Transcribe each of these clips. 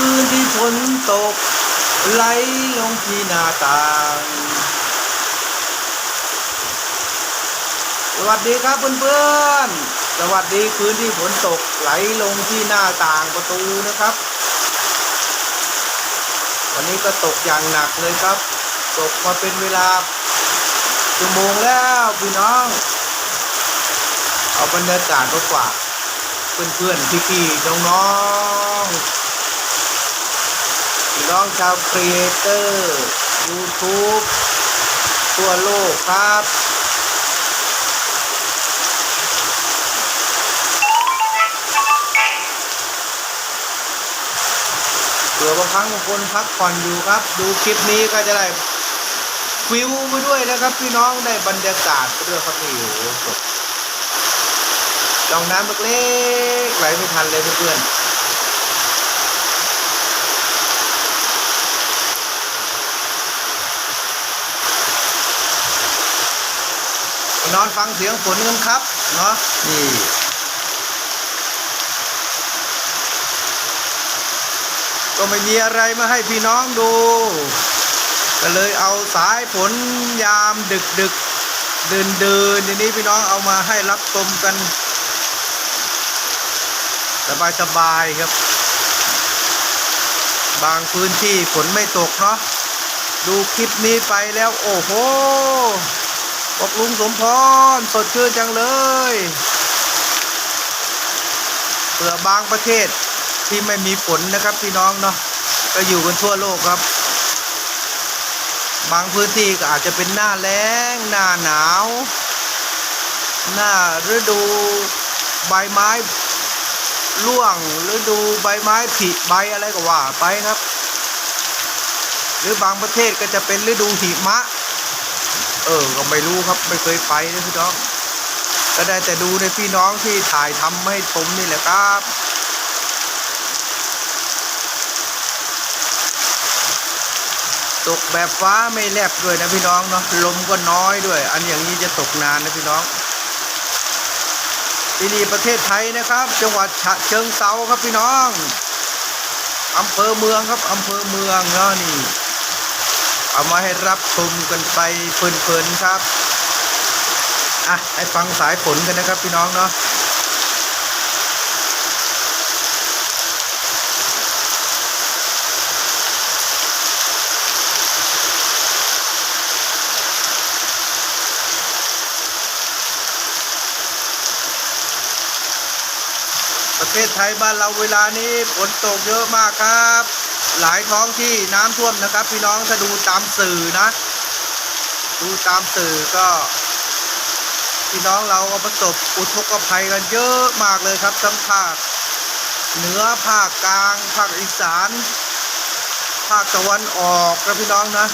คืนที่ฝนตก ไหลลงที่หน้าต่าง สวัสดีครับเพื่อนๆ สวัสดีคืนที่ฝนตก ไหลลงที่หน้าต่างประตูนะครับ วันนี้ก็ตกอย่างหนักเลยครับ ตกมาเป็นเวลาชั่วโมงแล้วพี่น้อง เอาบรรยากาศมาฝากเพื่อนๆพี่ๆน้องๆพี่น้ องชาวครีเอเตอร์ YouTube ทั่วโลกครับ เผื่อบางครั้งบางคนพักผ่อนอยู่ครับ ดูคลิปนี้ก็จะได้ฟิวไปด้วยนะครับ พี่น้องได้บรรยากาศไปด้วยครับนี่โอ้โหสดลองน้ำเล็กๆไหลไม่ทันเลยเพื่อนๆ นอนฟังเสียงฝนกันครับเนาะนี่ก็ไม่มีอะไรมาให้พี่น้องดู ก็เลยเอาสายฝนยามดึกดึกเดินเดินทีนี้พี่น้องเอามาให้รับชมกัน สบายสบายครับ บางพื้นที่ฝนไม่ตกเนาะดูคลิปนี้ไปแล้ว โอ้โห บอกลุงสมพรสดชื่นจังเลยเผื่อบางประเทศที่ไม่มีฝนนะครับพี่น้องเนาะก็อยู่กันทั่วโลกครับ บางพื้นที่ก็อาจจะเป็นหน้าแล้ง หน้าหนาว หน้าฤดูใบไม้ร่วงฤดูใบไม้ผลิใบอะไรก็ว่าไปครับ หรือบางประเทศก็จะเป็นฤดูหิมะ เออ ก็ไม่รู้ครับไม่เคยไปนะพี่น้องก็ได้แต่ดูในพี่น้องที่ถ่ายทำให้ชมนี่แหละครับตกแบบฟ้าไม่แลบด้วยนะพี่น้องเนาะลมก็น้อยด้วย อันอย่างนี้จะตกนานนะพี่น้องที่นี่ประเทศไทยนะครับ จังหวัดฉะเชิงเซาครับพี่น้องอำเภอเมืองครับอำเภอเมืองเนาะนี่ เอามาให้รับชมกันไปเพลินๆครับ อะให้ฟังสายฝนกันนะครับพี่น้องเนาะประเทศไทยบ้านเราเวลานี้ฝนตกเยอะมากครับ หลายท้องที่น้ำท่วมนะครับ พี่น้องถ้าดูตามสื่อนะ ดูตามสื่อก็ พี่น้องเราก็ประสบอุทกภัยกันเยอะมากเลยครับทั้งภาคเหนือภาคกลางภาคอีสาน ภาคตะวันออกนะพี่น้องนะ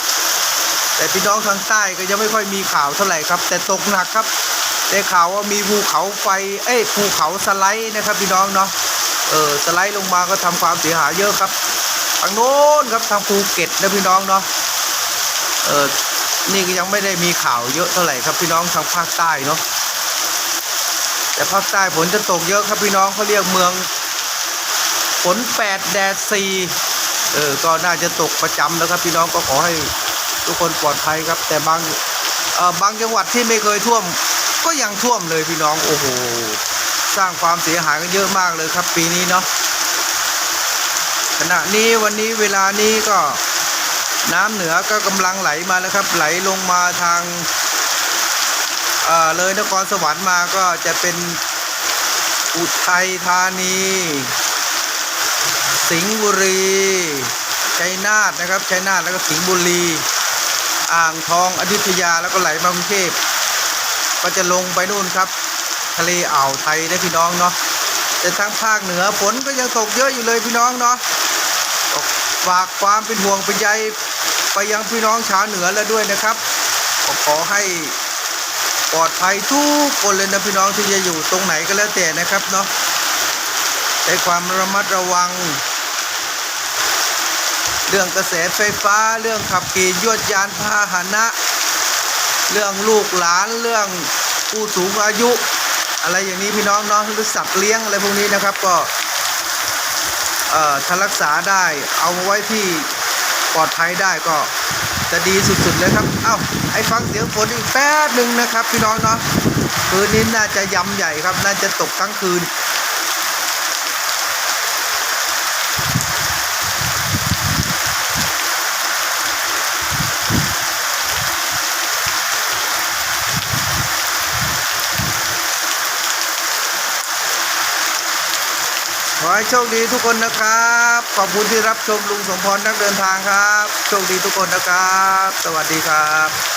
แต่พี่น้องทางใต้ก็ยังไม่ค่อยมีข่าวเท่าไหร่ครับ แต่ตกหนักครับได้ข่าวว่ามีภูเขาไฟ เอ้ยภูเขาสไลด์นะครับพี่น้องเนาะเออสไลด์ลงมาก็ทำความเสียหายเยอะครับ ทางโน้นครับทางภูเก็ตนะพี่น้องเนาะเออนี่ก็ยังไม่ได้มีข่าวเยอะเท่าไหร่ครับพี่น้องทางภาคใต้เนาะแต่ภาคใต้ฝนจะตกเยอะครับพี่น้องเขาเรียกเมืองฝนแปดแดดสี่เออก็น่าจะตกประจำแล้วครับพี่น้องก็ขอให้ทุกคนปลอดภัยครับ แต่บางเออบางจังหวัดที่ไม่เคยท่วม ก็ยังท่วมเลยพี่น้องโอ้โหสร้างความเสียหายกันเยอะมากเลยครับปีนี้เนาะ ขณะนี้วันนี้เวลานี้ก็น้ำเหนือก็กำลังไหลมาแล้วครับ ไหลลงมาทางเอ่อเลยนครสวรรค์มาก็จะเป็นอุทัยธานี สิงห์บุรีชัยนาทนะครับชัยนาทแล้วก็สิงห์บุรี อ่างทองอยุธยาแล้วก็ไหลมากรุงเทพก็จะลงไปนู่นครับ ทะเลอ่าวไทยได้พี่น้องเนาะแต่ทางภาคเหนือฝนก็ยังตกเยอะอยู่เลยพี่น้องเนาะ ฝากความเป็นห่วงเป็นใยไปยังพี่น้องชาวเหนือแล้วด้วยนะครับก็ขอให้ปลอดภัยทุกคนเลยนะพี่น้องที่จะอยู่ตรงไหนก็แล้วแต่นะครับเนาะใช้ความระมัดระวัง เรื่องกระแสไฟฟ้า เรื่องขับขี่ยวดยานพาหนะ เรื่องลูกหลานเรื่องผู้สูงอายุ อะไรอย่างนี้พี่น้องเนาะหรือสัตว์เลี้ยงอะไรพวกนี้นะครับก็ เอ่อถ้ารักษาได้เอาไว้ที่ปลอดภัยได้ก็จะดีสุดๆเลยครับ เอ้าไอ้ฟังเสียงฝนอีกแป๊บหนึ่งนะครับ พี่น้องเนาะคืนนี้น่าจะยำใหญ่ครับ น่าจะตกทั้งคืน ขอให้โชคดีทุกคนนะครับ ขอบคุณที่รับชมลุงสมพรนักเดินทางครับ โชคดีทุกคนนะครับ สวัสดีครับ